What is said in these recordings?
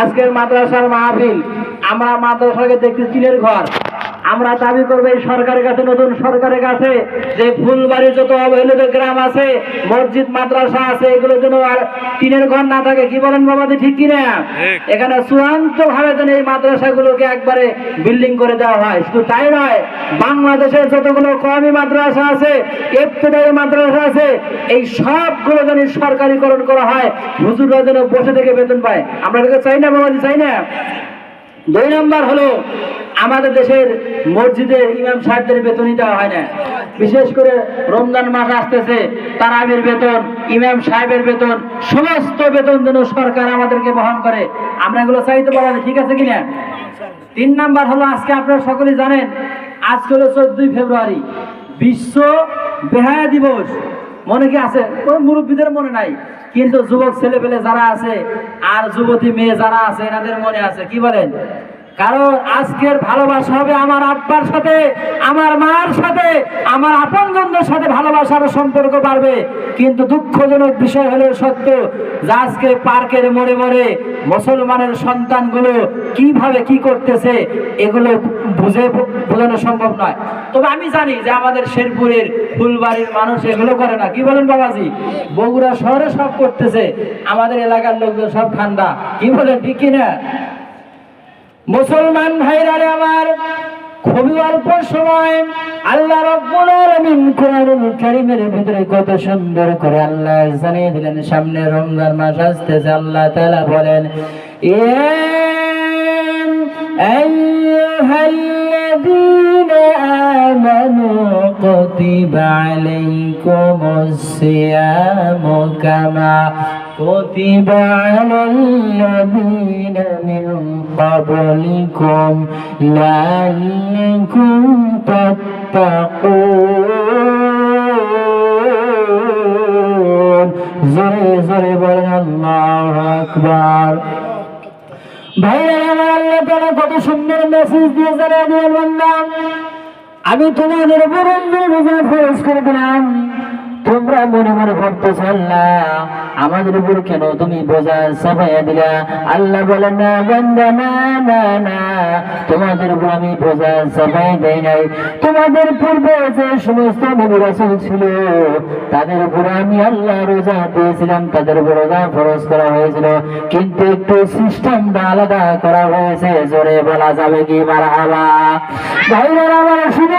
আজকের মাদ্রাসার মাহফিল আমরা মাদ্রাসাকে দেখতে চিলের ঘর। আমরা দাবি করব এই সরকারের কাছে নতুন সরকারের কাছে যে ফুলবাড়ি যত অবহেলিত গ্রাম আছে মসজিদ মাদ্রাসা আছে এগুলো যেন আর টিনের ঘর না থাকে কি বলেন বাবাদি ঠিক কিনা? এখানে চূড়ান্ত ভাবে যেন এই মাদ্রাসাগুলোকে একবারে বিল্ডিং করে দেওয়া হয়। শুধু তাই নয় বাংলাদেশের যতগুলো কমি মাদ্রাসা আছে ইফতেদায়ী মাদ্রাসা আছে এই সবগুলো যেন সরকারিকরণ করা হয় হুজুররা যেন বসে থেকে বেতন পায়। আমরা চাই না বাবাজি চাই না? দুই নম্বর হলো আমাদের দেশের মসজিদে ইমাম সাহেবদের বেতনই দেওয়া হয় না। বিশেষ করে রমজান মাস আসতেছে, তারাবির বেতন, ইমাম সাহেবের বেতন, সমস্ত বেতন যেন সরকার আমাদেরকে বহন করে। আমরা এগুলো চাইতে পারি ঠিক আছে কিনা তিন নাম্বার হলো, আজকে আপনারা সকলে জানেন, আজকে হলো চোদ্দই ফেব্রুয়ারি, বিশ্ব বেহায়া দিবস। মনে কি আছে? কোনো মুরব্বীদের মনে নাই। কিন্তু যুবক ছেলে পেলে যারা আছে, আর যুবতী মেয়ে যারা আছে, এনাদের মনে আছে, কি বলেন? কারণ আজকের ভালোবাসা হবে আমার আব্বার সাথে, আমার মার সাথে, আমার আপনজনদের সাথে ভালোবাসার সম্পর্ক বাড়বে। কিন্তু দুঃখজনক বিষয় হলো সত্য যে আজকে পার্কের মোড়ে মোড়ে মুসলমানের সন্তানগুলো কীভাবে কি করতেছে, এগুলো বুঝে বোঝানো সম্ভব নয়। তবে আমি জানি যে আমাদের শেরপুরের ফুলবাড়ির মানুষ এগুলো করে না। কি বলেন বাবাজি? বগুড়া শহরে সব করতেছে, আমাদের এলাকার লোকজন সব ঠান্ডা। কি বলেন, ঠিক কিনা? মুসলমান ভাইরা রে আমার, খুবই অল্প সময় আল্লাহ রব্বুল ভিতরে কত সুন্দর করে আল্লাহ জানিয়ে দিলেন, সামনে রমজান মাস আসতেছে, আল্লাহ তাআলা বলেন আমানু কুতিবা কামা كتب على الذين من قبلكم لعلكم تتقون জোরে জোরে বলেন আল্লাহু আকবার ভাইরা আমার আল্লাহ তাআলা কত সুন্দর মেসেজ দিয়ে জানিয়ে দিলেন বান্দা আমি তোমাদের উপর রোজা ফরজ করে দিলাম তোমরা মনে মনে ভাবতেছ, আল্লাহ, আমাদের উপর কেন তুমি বোঝা চাপাইয়া দিলা? আল্লাহ বলেন না বান্দা, না না না, তোমাদের উপর আমি বোঝা চাপাই দেই নাই। তোমাদের পূর্বে যে সমস্ত নবী রাসূল ছিল, তাদের উপর আমি আল্লাহ রোজা দিয়েছিলাম, তাদের উপর রোজা ফরজ করা হয়েছিল। কিন্তু একটু সিস্টেমটা আলাদা করা হয়েছে, জোরে বলা যাবে কি মারহাবা? ভাইরা, আমার শুধু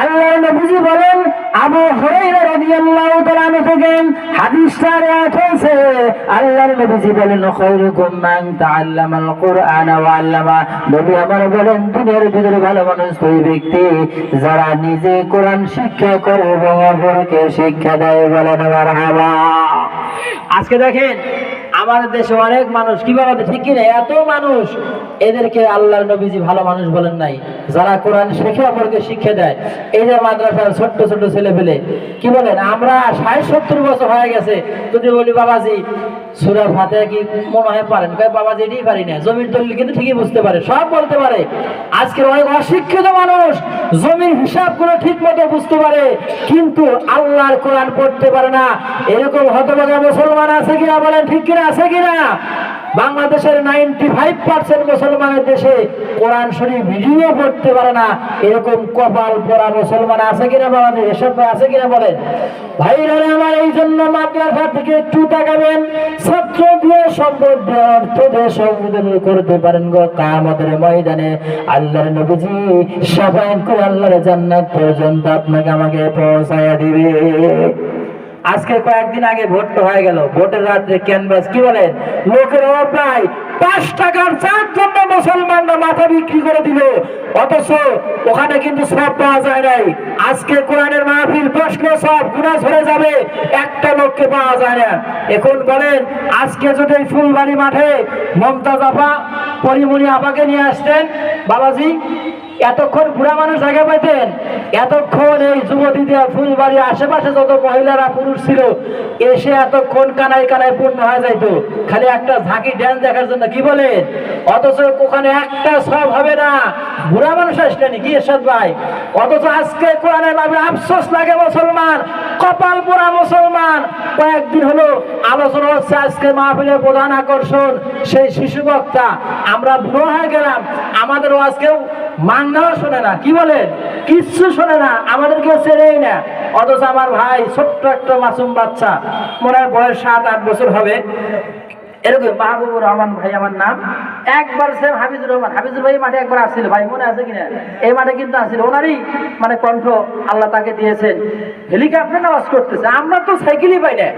আল্লাহ নবীজি বলেন, আবু হুরায়রা রাদিয়াল্লাহু তাআলা আনহু হাদিসটা আল্লাহর নবীজি বলেন, খায়রুকুম মান তাআল্লামাল কুরআন ওয়া আল্লামা নবী আমার বলেন দুনিয়ার ভিতরে ভালো মানুষ ওই ব্যক্তি যারা নিজে কোরআন শিক্ষা করে এবং অপরকে শিক্ষা দেয় বলেন, মারহাবা। আজকে দেখেন, আমাদের দেশে অনেক মানুষ, কি ঠিক কিনা এত মানুষ, এদেরকে আল্লাহর নবীজি ভালো মানুষ বলেন নাই। যারা কোরআন শেখে অপরকে শিক্ষা দেয়। এই যে মাদ্রাসার ছোট্ট ছোট্ট ছেলে পেলে কি বলেন? আমরা ষাট সত্তর বছর হয়ে গেছে, যদি বলি, বাবাজি, সুরা ফাতে কি মনে হয় পারেন? কয়, বাবাজি, এটাই পারি না। জমির দলিল কিন্তু ঠিকই বুঝতে পারে, সব বলতে পারে। আজকের অনেক অশিক্ষিত মানুষ জমির হিসাবগুলো ঠিক মতো বুঝতে পারে, কিন্তু আল্লাহর কোরআন পড়তে পারে না। এরকম হতভাগা মুসলমান আছে কিনা বলেন, ঠিক কিনা? আছে কিনা? বাংলাদেশের নাইনটি ফাইভ পার্সেন্ট মুসলমানের দেশে কোরআন শরীফ ভিডিও পড়তে পারে না। এরকম কপাল পরা মুসলমান আছে কিনা বাংলাদেশ এসব আছে কিনা বলেন? ভাইরা আমার এই জন্য মাদ্রাসা থেকে একটু তাকাবেন। ছাত্র দিয়ে সম্পদ অর্থ দিয়ে করতে পারেন গো কামতের ময়দানে। আল্লাহর নবীজি করে আল্লাহর জান্নাত পর্যন্ত আপনাকে আমাকে পৌঁছায়া দিবে। আজকে কয়েকদিন আগে ভোট তো হয়ে গেল। ভোটের রাত্রে ক্যানভাস, কি বলেন? লোকের নাই। পাঁচ টাকার চার জন্য মুসলমানরা মাথা বিক্রি করে দিল। অথচ ওখানে কিন্তু সব পাওয়া যায় নাই। আজকে কোরআনের মাহফিল বসলে সব গুণা ঝরে যাবে। একটা লোককে পাওয়া যায় না। এখন বলেন, আজকে যদি ফুলবাড়ি মাঠে মমতাজ আপা, পরিমণি আপাকে নিয়ে আসতেন, বাবাজি এতক্ষণ বুড়া মানুষ জায়গা পাইতেন, এতক্ষণ এই যুবতীদের ফুলবাড়ির আশেপাশে যত মহিলারা পুরুষ ছিল, এসে এতক্ষণ কানায় কানায় পূর্ণ হয়ে যাইতো। খালি একটা ঝাঁকি ড্যান্স দেখার জন্য, কি বলেন? অথচ ওখানে একটা সব হবে না। বুড়া মানুষ আসলেনি কি এরশাদ ভাই? অথচ আজকে কোরআনের নামে আফসোস লাগে মুসলমান, কপাল পোড়া মুসলমান। কয়েকদিন হলো আলোচনা হচ্ছে আজকে মাহফিলের প্রধান আকর্ষণ, সেই শিশু বক্তা। আমরা বুড়ো হয়ে গেলাম আমাদের আজকেও মান্নাও শোনে না, কি বলেন? কিচ্ছু শোনে না আমাদেরকে চেনেই না। অথচ আমার ভাই ছোট্ট একটা মাসুম বাচ্চা, মনে হয় বয়স সাত, আট বছর হবে। এরকম মাহবুবুর রহমান ভাই আমার নাম। একবার সেম হাফিজুর রহমান, হাফিজুর ভাই মাঠে একবার আসছিল। ভাই, মনে আছে কিনা? এই মাঠে কিন্তু আসছিল। ওনারই মানে কণ্ঠ আল্লাহ তাকে দিয়েছেন। হেলিকপ্টার নামাজ করতেছে। আমরা তো সাইকেলই পাই না।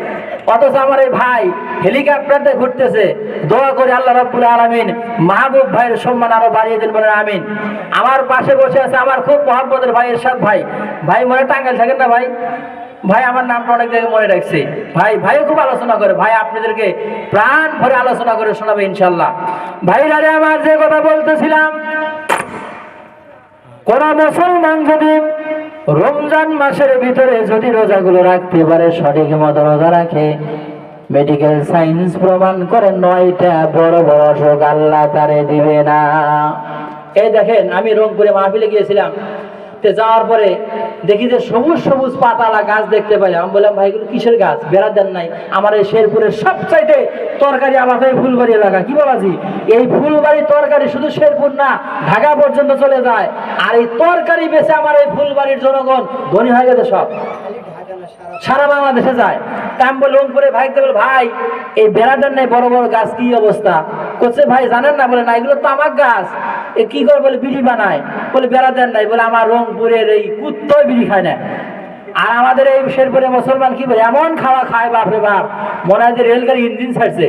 অথচ আমার এই ভাই হেলিকপ্টারটা ঘুরতেছে। দোয়া করে আল্লাহ রাব্বুল আলামিন মাহবুব ভাইয়ের সম্মান আরও বাড়িয়ে দিন বলেন, আমিন। আমার পাশে বসে আছে আমার খুব মহাব্বতের ভাই এরশাদ ভাই। ভাই মনে টাঙ্গাইল থাকেন না ভাই? ভাই, আমার নামটা অনেক জায়গায় মনে রাখছে। ভাই ভাই খুব আলোচনা করে। ভাই, আপনাদেরকে প্রাণ ভরে আলোচনা করে শোনাবে ইনশাল্লাহ ভাইরারে আমার যে কথা বলতেছিলাম, কোন মুসলমান যদি রমজান মাসের ভিতরে যদি রোজাগুলো রাখতে পারে, সঠিক মতো রোজা রাখে মেডিকেল সায়েন্স প্রমাণ করে নয়টা বড় বড় অসুখ আল্লাহ তারে দিবে না। এই দেখেন, আমি রংপুরে মাহফিলে গিয়েছিলাম। তে যাওয়ার পরে দেখি যে সবুজ সবুজ পাতালা গাছ দেখতে পাইলাম। আমি বললাম, ভাই, এগুলো কিসের গাছ? বেড়া দেন নাই। আমার এই শেরপুরের সবচাইতে তরকারি এই ফুলবাড়ি এলাকা। কি বলাজি এই ফুলবাড়ি তরকারি শুধু শেরপুর না, ঢাকা পর্যন্ত চলে যায়। আর এই তরকারি বেছে আমার এই ফুলবাড়ির জনগণ ধনী হয়ে গেছে সব। সারা বাংলাদেশে যায়। তা আমি বললাম করে ভাই বলে, ভাই, এই বেড়াটার নাই, বড় বড় গাছ, কি অবস্থা? করছে ভাই, জানেন না? বলে, না, এগুলো তো আমার গাছ। এ কি করে বলে, বিড়ি বানায়? বলে বেড়া দেন নাই। বলে, আমার রংপুরের এই কুত্তই বিড়ি খায় না। আর আমাদের এই শেরপুরে মুসলমান কি বলে, এমন খাওয়া খায় বাপরে বাপ। মনে হয় যে রেলগাড়ি ইঞ্জিন ছাড়ছে।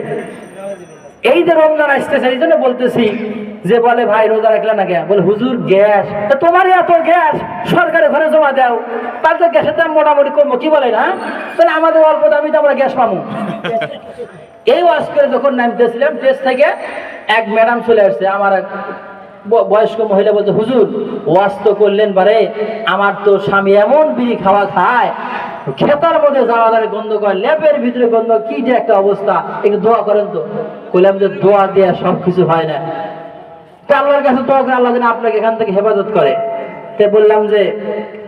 এই যে রমজান আসতেছে, এই জন্য বলতেছি যে বলে, ভাই, রোজা রাখলে না কেন বলে, হুজুর, গ্যাস। তা তোমার এত গ্যাস? সরকারের ঘরে জমা দাও। তার তো গ্যাসের দাম মোটামুটি কমবো, কি বলে না তাহলে আমাদের অল্প দামি তো আমরা গ্যাস পাবো। এই ওয়াজ করে যখন নামতেছিলাম টেস্ট থেকে এক ম্যাডাম চলে আসছে, আমার এক বয়স্ক মহিলা বলছে, হুজুর, ওয়াজ তো করলেন বারে, আমার তো স্বামী এমন বিড়ি খাওয়া খায়, খেতার মধ্যে যাওয়া দাঁড়ে গন্ধ করে, ল্যাপের ভিতরে গন্ধ, কি যে একটা অবস্থা, একটু দোয়া করেন তো। বললাম যে, দোয়া দেয়া সব কিছু হয় না। আল্লাহর কাছে আল্লাহ যেন আপনাকে এখান থেকে হেফাজত করে। তে বললাম যে,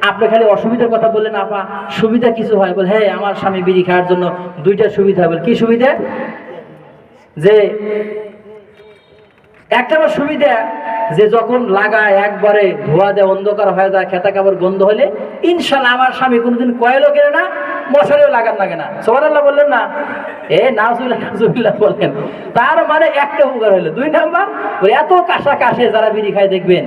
আপনি খালি অসুবিধার কথা বললেন আপা, সুবিধা কিছু হয়? বলে হ্যাঁ আমার স্বামী বিড়ি খাওয়ার জন্য দুইটা সুবিধা বলে, কি সুবিধা? যে, একটা সুবিধা, যে যখন লাগায় একবারে ধোয়া দেয় অন্ধকার হয়ে যায় খেতা কাপড় গন্ধ হলে, ইনশাল্লাহ আমার স্বামী কোনোদিন কয়েলও কেনে না মশারিও লাগান লাগে না। সোহানাল্লাহ বললেন না। এ নাজুল্লাহ বলেন তার মানে একটা উপকার হলো। দুই নাম্বার এত কাঁসা কাশে যারা বিড়ি খায়, দেখবেন,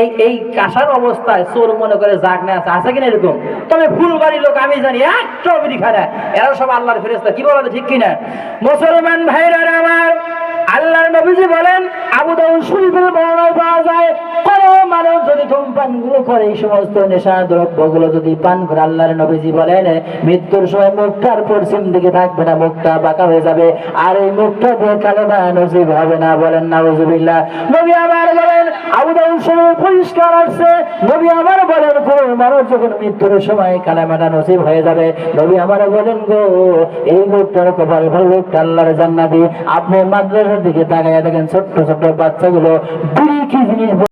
এই এই কাঁসার অবস্থায় চোর মনে করে জাগ না আছে। আছে কিনা এরকম? তবে ফুলবাড়ির লোক, আমি জানি, একটাও বিড়ি খায় না। এরা সব আল্লাহর ফেরেস্তা কি বলে ঠিক কিনা? মুসলমান ভাইরা আমার, আল্লাহর নবীজি বলেন আবু শরীফের বর্ণনায় পাওয়া যায়, কোনো মানুষ যদি ধূমপানগুলো করে, এই সমস্ত নেশা দ্রব্যগুলো যদি পান করে, আল্লাহর নবীজি বলেন, মৃত্যুর সময় মুখটার পশ্চিম দিকে থাকবে না, মুখটা বাঁকা হয়ে যাবে, আর এই মুখটা দিয়ে কালেমা নসিব হবে না, বলেন না নাউজুবিল্লাহ। নবী আবার বলেন, আবু দাউদ শরীফ পরিষ্কার আসছে, নবী আবার বলেন, কোন মানুষ যখন মৃত্যুর সময় কালেমাটা নসিব হয়ে যাবে, নবী আমার বলেন, গো, এই মুখটার কপাল ভালো আল্লাহর জান্নাতি। আপনি মাদ্রাসার দিকে তাকাইয়া দেখেন, ছোট্ট ছোট্ট বাচ্চাগুলো বিড়ি কি জিনিস